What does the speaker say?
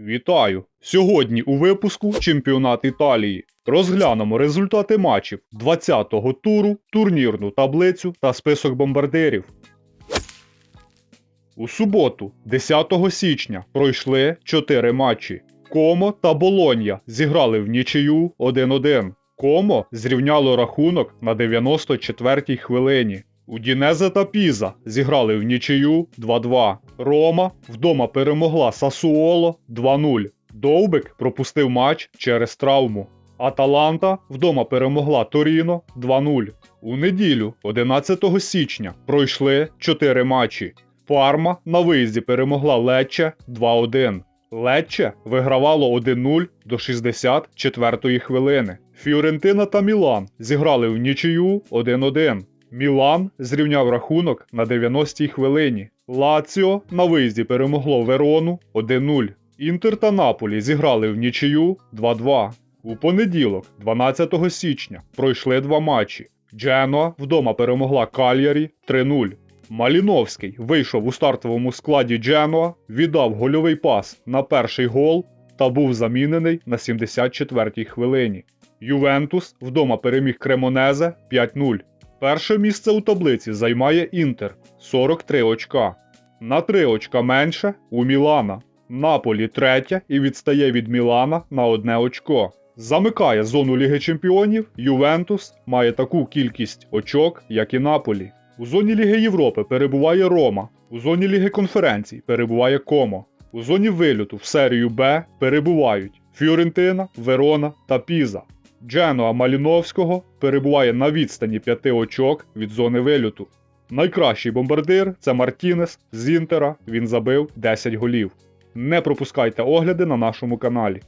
Вітаю! Сьогодні у випуску Чемпіонат Італії. Розглянемо результати матчів 20-го туру, турнірну таблицю та список бомбардирів. У суботу, 10 січня, пройшли 4 матчі. Комо та Болонья зіграли в нічию 1-1. Комо зрівняло рахунок на 94-й хвилині. Удінезе та Піза зіграли в нічию 2-2. Рома вдома перемогла Сасуоло 2-0. Довбик пропустив матч через травму. Аталанта вдома перемогла Торіно 2-0. У неділю, 11 січня, пройшли 4 матчі. Парма на виїзді перемогла Лечче 2-1. Лечче вигравало 1-0 до 64-ї хвилини. Фіорентина та Мілан зіграли в нічию 1-1. Мілан зрівняв рахунок на 90-й хвилині. Лаціо на виїзді перемогло Верону 1-0. Інтер та Наполі зіграли в нічию 2-2. У понеділок, 12 січня, пройшли два матчі. Дженуа вдома перемогла Кальярі 3-0. Маліновський вийшов у стартовому складі Дженуа, віддав гольовий пас на перший гол та був замінений на 74-й хвилині. Ювентус вдома переміг Кремонезе 5-0. Перше місце у таблиці займає Інтер 43 очка. На 3 очка менше у Мілана. Наполі третя і відстає від Мілана на одне очко. Замикає зону Ліги Чемпіонів. Ювентус має таку кількість очок, як і Наполі. У зоні Ліги Європи перебуває Рома. У зоні Ліги конференцій перебуває Комо. У зоні вильоту в серію Б перебувають Фіорентина, Верона та Піза. Дженуа Маліновського перебуває на відстані 5 очок від зони вильоту. Найкращий бомбардир це Мартінес з Інтера. Він забив 10 голів. Не пропускайте огляди на нашому каналі.